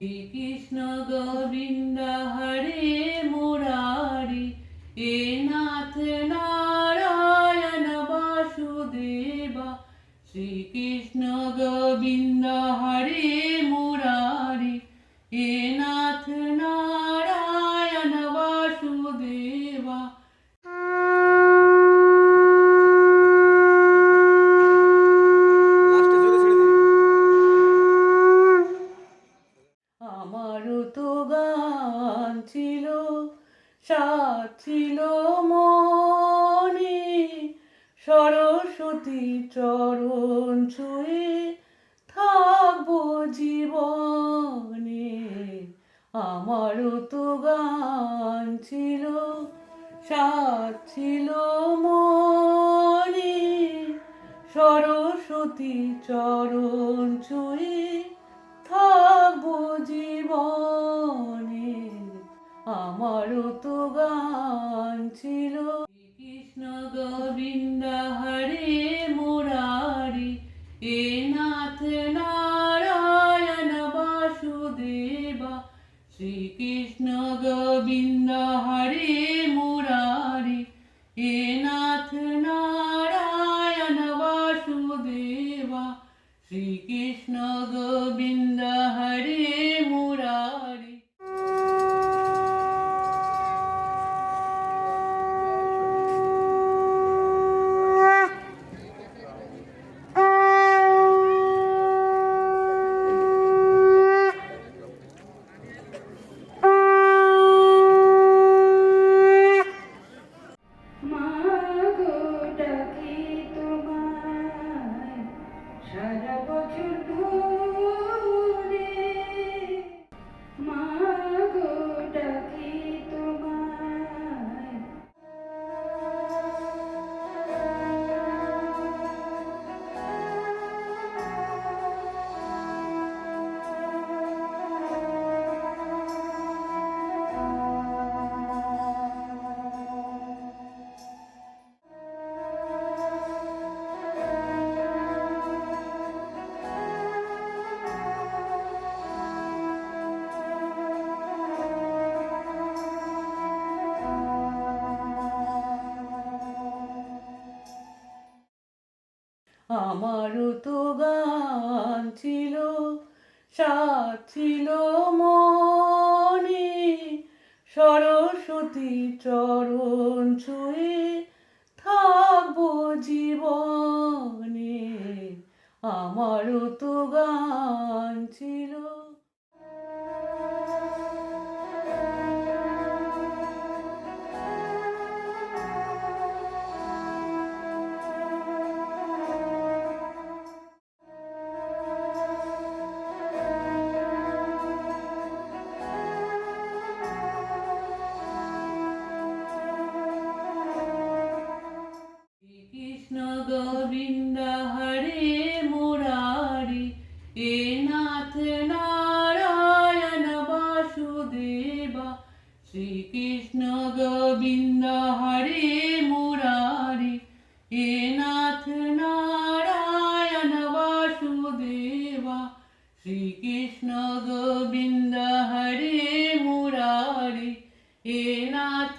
শ্রীকৃষ্ণ গোবিন্দ হরে মুরারি, এ নাথ নারায়ণ বাসুদেবা। শ্রীকৃষ্ণ গোবিন্দ হরে মুরারি, এ নাথ নারায়ণ প্রাণ ছিল সাত ছিল মনে সরস্বতী চরণ ছুঁয়ে থাকব জীবনে। আমারও তো গান ছিল সাত ছিল মনে সরস্বতী চরণ ছুঁয়ে থাকব জীবনে। আমারও তো গান ছিল। কৃষ্ণ গোবিন্দ হরে মুরারি। এ নাথ নারায়ণ বাসুদেবা। শ্রীকৃষ্ণ গোবিন্দ হরে শ্রীকৃষ্ণ গোবিন্দ হরে মুরারি আমারও তো গান ছিল সাত ছিল মনে, সরস্বতী চরণ ছুঁয়ে থাকব জীবনে। আমার তো গান ছিল। গোবিন্দ হরে মুরারি, এ নাথ নারায়ণ বাসুদেবা, শ্রীকৃষ্ণ গোবিন্দ হরে মুরারি, এ নাথ নারায়ণ বাসুদেবা, শ্রীকৃষ্ণ গোবিন্দ হরে মুরারি, এ নাথ